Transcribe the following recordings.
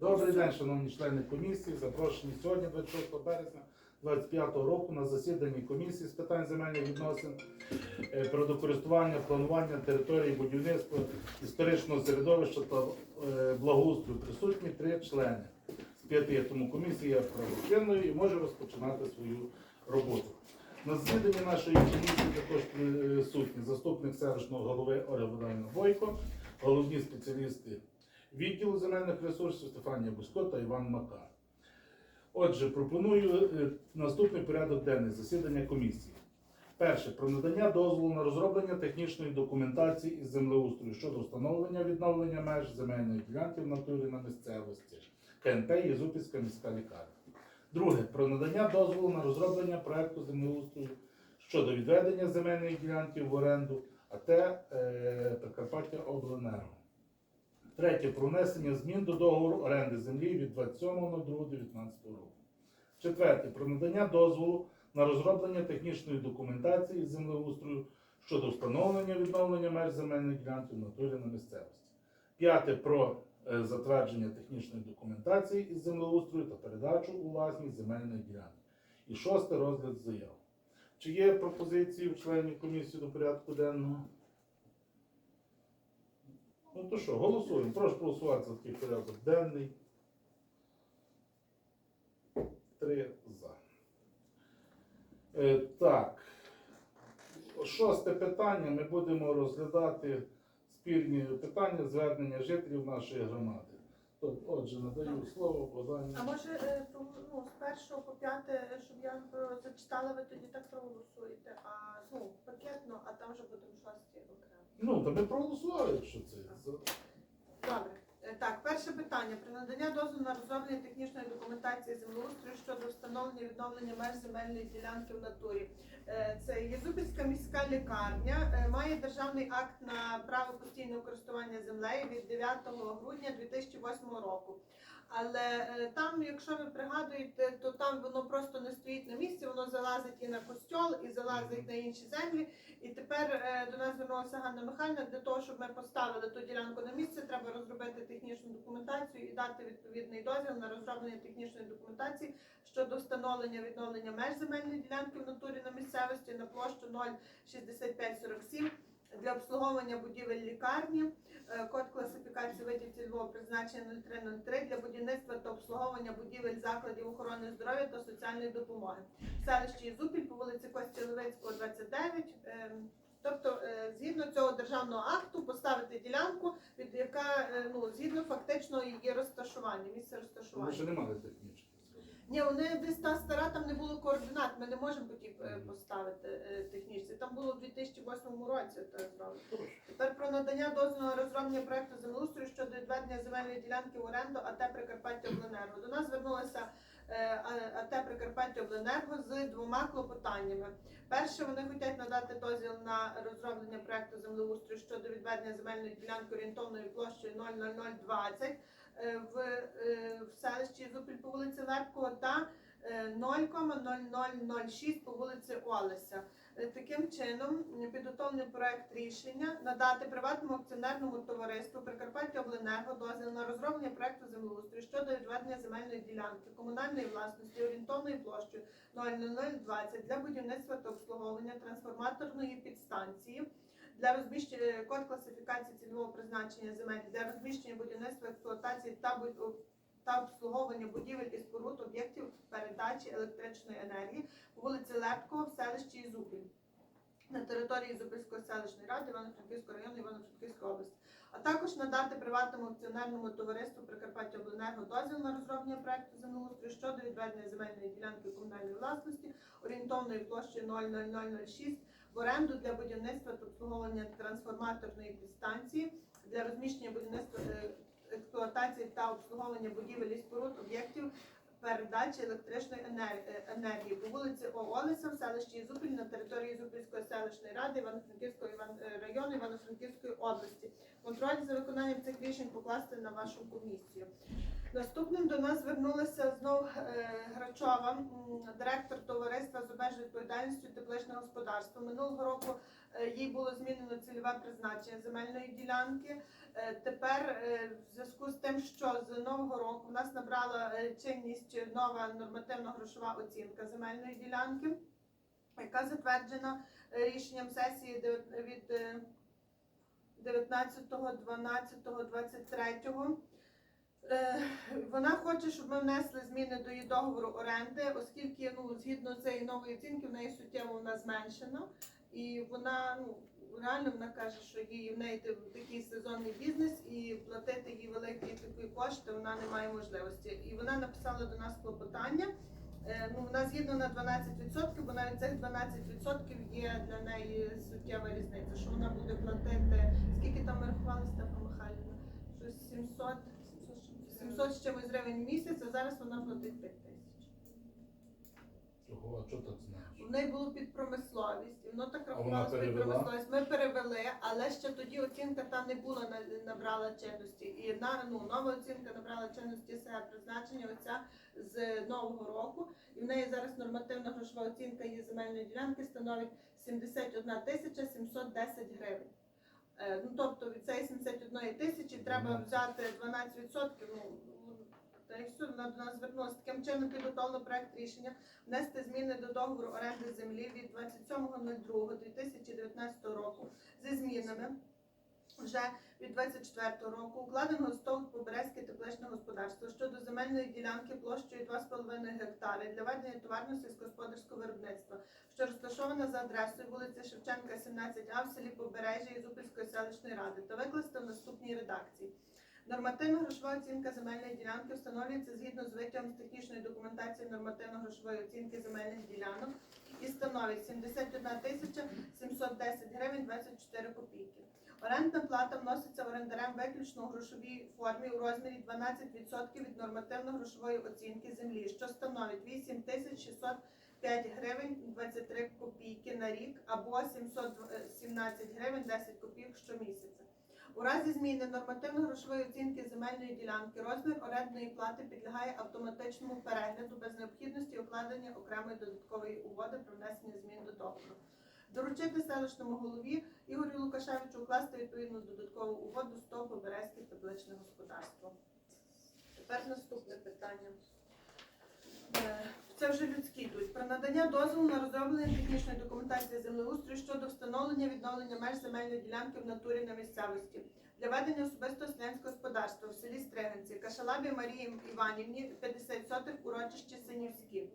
Добрий день, шановні члени комісії. Запрошені сьогодні, 26 березня 2025 року, на засіданні комісії з питань земельних відносин, е, природокористування, планування території будівництва, історичного середовища та е, благоустрою. Присутні три члени з п'яти. Тому комісія є правочинною і може розпочинати свою роботу. На засіданні нашої комісії також присутні заступник селищного голови Ольга Богданівна Бойко, головні спеціалісти відділу земельних ресурсів Стефанія Бусько та Іван Макар. Отже, пропоную е, наступний порядок денний засідання комісії. Перше про надання дозволу на розроблення технічної документації із землеустрою щодо встановлення відновлення меж земельної ділянки в натурі на місцевості КНП Єзупільська міська лікарня. Друге про надання дозволу на розроблення проекту землеустрою щодо відведення земельної ділянки в оренду АТ е, Прикарпаття Обленерго. Третє про внесення змін до договору оренди землі від 27.02.19 року. Четверте про надання дозволу на розроблення технічної документації із землеустрою щодо встановлення відновлення меж земельної ділянки в натурі на місцевості. П'яте про е, затвердження технічної документації із землеустрою та передачу у власність земельної ділянки. І шосте розгляд заяв. Чи є пропозиції у членів комісії до порядку денного? Ну то що, голосуємо. Прошу голосувати за такий порядок денний. Три за. Е, так. Шосте питання. Ми будемо розглядати спірні питання звернення жителів нашої громади. То, Отже, надаю слово Богдані. А може е, ну, з першого по п'яте, е, щоб я про- зачитала, ви тоді так проголосуєте, а ну пакетно, а там вже будемо шості окремо. Ну, то ми проголосували, якщо це. Добре. Е, Так, перше питання про надання дозволу на розроблення технічної документації землеустрою щодо встановлення і відновлення меж земельної ділянки в натурі. Е, Це Єзупільська міська лікарня е, має державний акт на право постійного користування землею від 9 грудня 2008 року. Але е, там, якщо ви пригадуєте, то там воно просто не стоїть на місці, воно залазить і на костьол, і залазить на інші землі. І тепер е, до нас звернулася Ганна Михайлівна для того, щоб ми поставили ту ділянку на місце, треба розробити технічну документацію і дати відповідний дозвіл на розроблення технічної документації щодо встановлення відновлення меж земельної ділянки в натурі на місцевості на площу 06547 для обслуговування будівель лікарні, е, код класифікації видів цільового призначення 0303 для будівництва та обслуговування будівель закладів охорони здоров'я та соціальної допомоги. Селище Ізупіль по вулиці Кості Левицького, 29. Ем, Тобто, е, згідно цього державного акту, поставити ділянку, від яка е, ну згідно фактично її розташування, місце Ми розташування. ще не мали технічних. Ні, вони десь та стара, там не було координат. Ми не можемо потім е, поставити е, технічці. Там було в 2008 році. Це. Тепер про надання дозволу на розроблення проекту землеустрою щодо відведення земельної ділянки в оренду АТ Прикарпаття Обленерго. До нас звернулася е, АТ Прикарпаття Обленерго з двома клопотаннями. Перше, вони хочуть надати дозвіл на розроблення проекту землеустрою щодо відведення земельної ділянки орієнтовною площею 00020 е, в, е, в селищі Зупіль по вулиці Лепкого та е, 0,0006 по вулиці Олеся. Е, Таким чином, підготовлений проект рішення надати приватному акціонерному товариству Прикарпаття Обленерго дозвіл на розроблення проекту землеустрою щодо відведення земельної ділянки комунальної власності орієнтовною площею 00020 для будівництва та обслуговування трансформаторної підстанції для розміщення код класифікації цільового призначення земель для розміщення будівництва експлуатації та та обслуговування будівель і споруд об'єктів передачі електричної енергії вулиці Лепкого в селищі Ізупіль на території Ізупільської селищної ради Івано-Франківського району Івано-Франківської області, а також надати приватному акціонерному товариству Прикарпаття Обленерго дозвіл на розроблення проекту землеустрою щодо відведення земельної ділянки комунальної власності орієнтовною площею 00006 в оренду для будівництва та обслуговування трансформаторної підстанції для розміщення будівництва е, експлуатації та обслуговування будівель і споруд об'єктів передачі електричної е, енергії по вулиці О. В селищі Ізупіль на території Ізупільської селищної ради Івано-Франківського Іван- е, району Івано-Франківської області. Контроль за виконанням цих рішень покласти на вашу комісію. Наступним до нас звернулася знов е, Грачова, директор товариства з обмеженою відповідальністю тепличне господарство. Минулого року Е, Їй було змінено цільове призначення земельної ділянки. Е, Тепер в зв'язку з тим, що з нового року в нас набрала чинність нова нормативно-грошова оцінка земельної ділянки, яка затверджена рішенням сесії від е, 19.12.23. Вона хоче, щоб ми внесли зміни до її договору оренди, оскільки ну, згідно цієї нової оцінки в неї суттєво вона зменшена. І вона ну, реально вона каже, що їй в неї та- такий сезонний бізнес і платити їй великі такі кошти вона не має можливості. І вона написала до нас клопотання. Е, Ну, вона згідно на 12%, бо навіть цих 12% є для неї суттєва різниця, що вона буде платити. Скільки там ми рахували Стефа Михайлівна? Щось 700, 700 з чимось гривень в місяць, а зараз вона платить 5 тисяч. Ого, а що так знаєш? В неї було під промисловість, і воно так рахувалося під перевела? промисловість. Ми перевели, але ще тоді оцінка та не була на- набрала чинності. І на ну нова оцінка набрала чинності себе призначення оця з нового року. І в неї зараз нормативна грошова оцінка її земельної ділянки становить 71 тисяча 710 гривень. Е, Ну тобто від цієї 71 тисячі треба взяти 12%, ну та все, вона до нас звернулася. Таким чином підготовлено проект рішення внести зміни до договору оренди землі від 27.02.2019 року зі змінами вже від 24 року укладеного стовп Поберезьке тепличне господарство щодо земельної ділянки площею 2,5 гектари для ведення товарно сільськогосподарського виробництва, що розташована за адресою вулиця Шевченка, 17А в селі Побережжя Ізупільської селищної ради та викласти в наступній редакції. Нормативна грошова оцінка земельної ділянки встановлюється згідно з витягом технічної документації нормативно-грошової оцінки земельних ділянок і становить 71 тисяча 710 гривень 24 копійки. Орендна плата вноситься орендарем виключно у грошовій формі у розмірі 12% від нормативно-грошової оцінки землі, що становить 8 тисяч 605 гривень 23 копійки на рік або 717 гривень 10 копійок щомісяця. У разі зміни нормативно-грошової оцінки земельної ділянки розмір орендної плати підлягає автоматичному перегляду без необхідності укладення окремої додаткової угоди про внесення змін до договору. Доручити селищному голові Ігорю Лукашевичу укласти відповідну додаткову угоду з того Березьке тепличне господарство. Тепер наступне питання. Е, Це вже людські йдуть. Про надання дозволу на розроблення технічної документації землеустрою щодо встановлення відновлення меж земельної ділянки в натурі на місцевості для ведення особистого селянського господарства в селі Стриганці, Кашалабі Марії Іванівні 50 сотих урочище Синівські.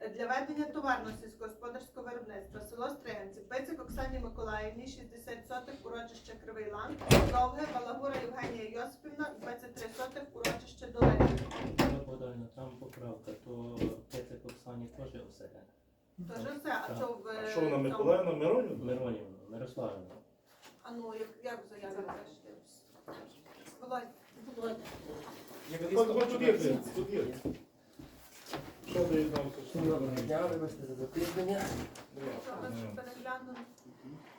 Для ведення товарного сільськогосподарського виробництва село Стриганці, Пецик Оксані Миколаївні 60 сотих урочище Кривий Лан, Довге Балагура Євгенія Йосипівна 23 сотих урочище Долина. Там поправка, то Петик Оксані теж ОСГ. Тож все, а що в А що вона цьому? Миколаївна Миронівна? Миронівна, Мирославівна. А ну, як, як в заяві пишете? Володь, Володь. Тут є, тут є. Що доєднався? Доброго дня, вибачте за запізнення.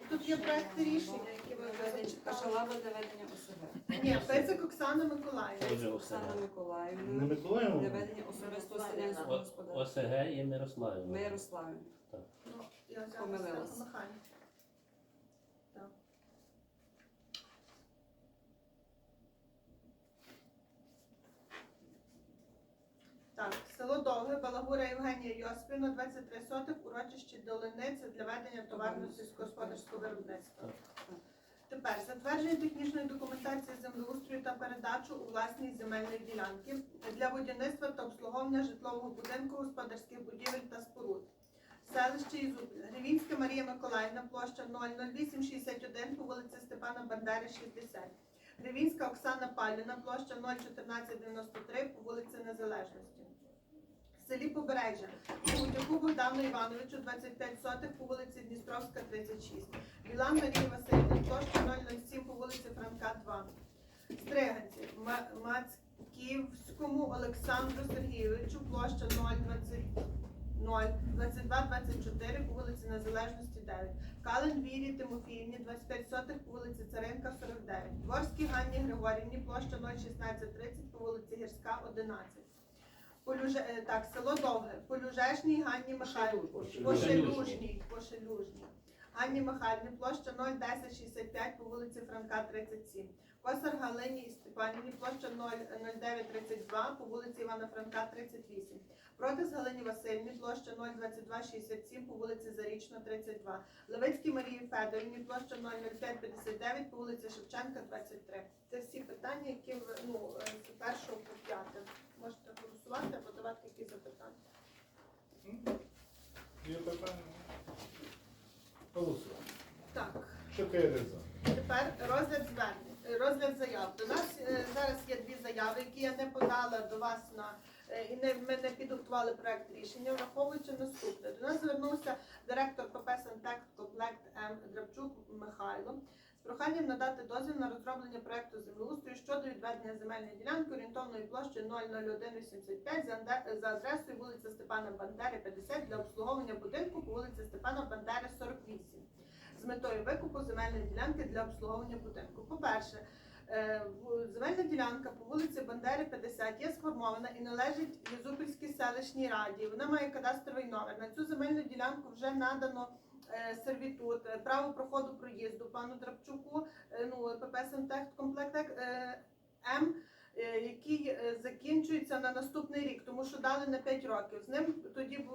Тут є проекти рішення, які ви зачитали. Кашалава доведення ОСВ. Ні, Пецик Оксана Миколаївна. Оксана. Не Миколаївна. Миколаївна? Доведення особистого селянського господарства. ОСГ і Мирославівна. Мирославівна. Ну, я взяла Помилилась Михайлівна. Так. Так, село Довге, Балагура Євгенія Йосипівна, 23 сотих, урочище Долиниця для ведення товарного сільськогосподарського виробництва. Тепер затвердження технічної документації землеустрою та передачу у власність земельної ділянки для будівництва та обслуговування житлового будинку, господарських будівель та споруд. Селище Ізупіль. Гривінська Марія Миколаївна, площа 00861 по вулиці Степана Бандери, 60. Гривінська Оксана Паліна, площа 01493 по вулиці Незалежності. Селі Побережжя. Гудяку Богдану Івановичу, 25 сотих по вулиці Дністровська, 36. Білан Марії Васильівні, площа 007 по вулиці Франка, 2. Стриганці. Ма- Мацьківському Олександру Сергійовичу, площа 020 2224 по вулиці Незалежності 9. Кален Вірі Тимофіївні, 25 сотих по вулиці Царенка, 49. Дворській Ганні Григорівні, площа 01630 по вулиці Гірська, 11. Полюже... е, Так, село Довге. Полюжешній Ганні Михайлівні. Пошелюжній. Пошелюжній. Ганні Михайлівні, площа 01065 по вулиці Франка, 37. Косар Галині і Степанівні, площа 00932 по вулиці Івана Франка, 38. Протис Галині Васильівні, площа 02267 по вулиці Зарічна, 32. Левицькій Марії Федорівні, площа 00559 по вулиці Шевченка, 23. Це всі питання, які ну, е, з першого по п'яте. Можете голосувати або давати якісь запитання. Є питання? Голосуємо. Так. Чотири за. Тепер розгляд звернень, розгляд заяв. До нас е, зараз є дві заяви, які я не подала до вас на е, і не ми не підготували проект рішення, враховуючи наступне. До нас звернувся директор ПП «Сантек Комплект М Драбчук Михайло з проханням надати дозвіл на розроблення проекту землеустрою щодо відведення земельної ділянки орієнтовною площею 00185 за адресою вулиця Степана Бандери 50 для обслуговування будинку по вулиці Степана Бандери 48 з метою викупу земельної ділянки для обслуговування будинку. По-перше, е, земельна ділянка по вулиці Бандери 50 є сформована і належить Єзупільській селищній раді. Вона має кадастровий номер. На цю земельну ділянку вже надано сервітут, е, право проходу проїзду пану Драбчуку, е, ну ПП «Сантехт Комплект е, М. е, Який е, закінчується на наступний рік, тому що дали на 5 років. З ним тоді,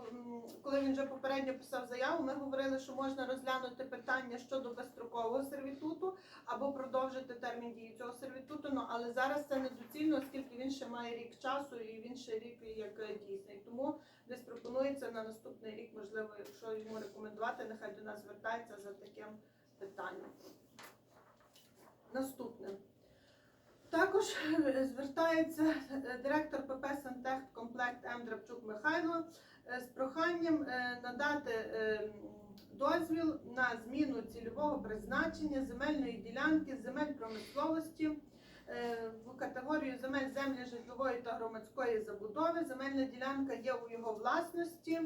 коли він вже попередньо писав заяву, ми говорили, що можна розглянути питання щодо безстрокового сервітуту або продовжити термін дії цього сервітуту. Ну але зараз це недоцільно, оскільки він ще має рік часу і він ще рік як е, дійсний. Тому десь пропонується на наступний рік, можливо, якщо йому рекомендувати, нехай до нас звертається за таким питанням. Наступне. Також е, звертається е, директор ПП «Сантехт Комплект М. Драбчук Михайло е, з проханням надати дозвіл на зміну цільового призначення земельної ділянки земель промисловості в категорію земель землі житлової та громадської забудови. Земельна ділянка є у його власності.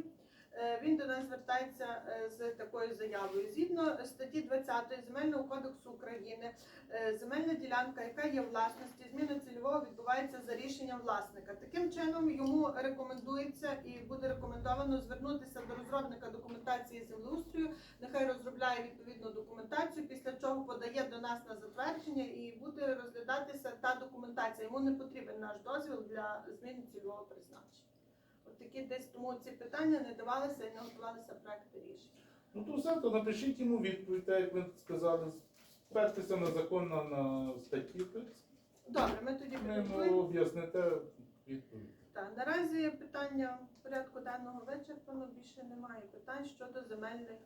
Е, Він до нас звертається е, з такою заявою. Згідно статті 20 Земельного кодексу України, е, земельна ділянка, яка є власності, зміна цільового відбувається за рішенням власника. Таким чином йому рекомендується і буде рекомендовано звернутися до розробника документації землеустрою. Нехай розробляє відповідну документацію, після чого подає до нас на затвердження і буде розглядатися та документація. Йому не потрібен наш дозвіл для зміни цільового призначення. От такі десь тому ці питання не давалися і не готувалися проекти рішень. Ну то все, то напишіть йому відповідь, так як ви сказали, спертеся на закон на, на статті, то Добре, ми тоді підготуємо. йому об'ясните відповідь. Так, наразі питання порядку денного вичерпано. Більше немає питань щодо земельних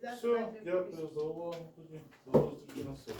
для Все, земельних дякую за увагу тоді. До зустрічі на суді.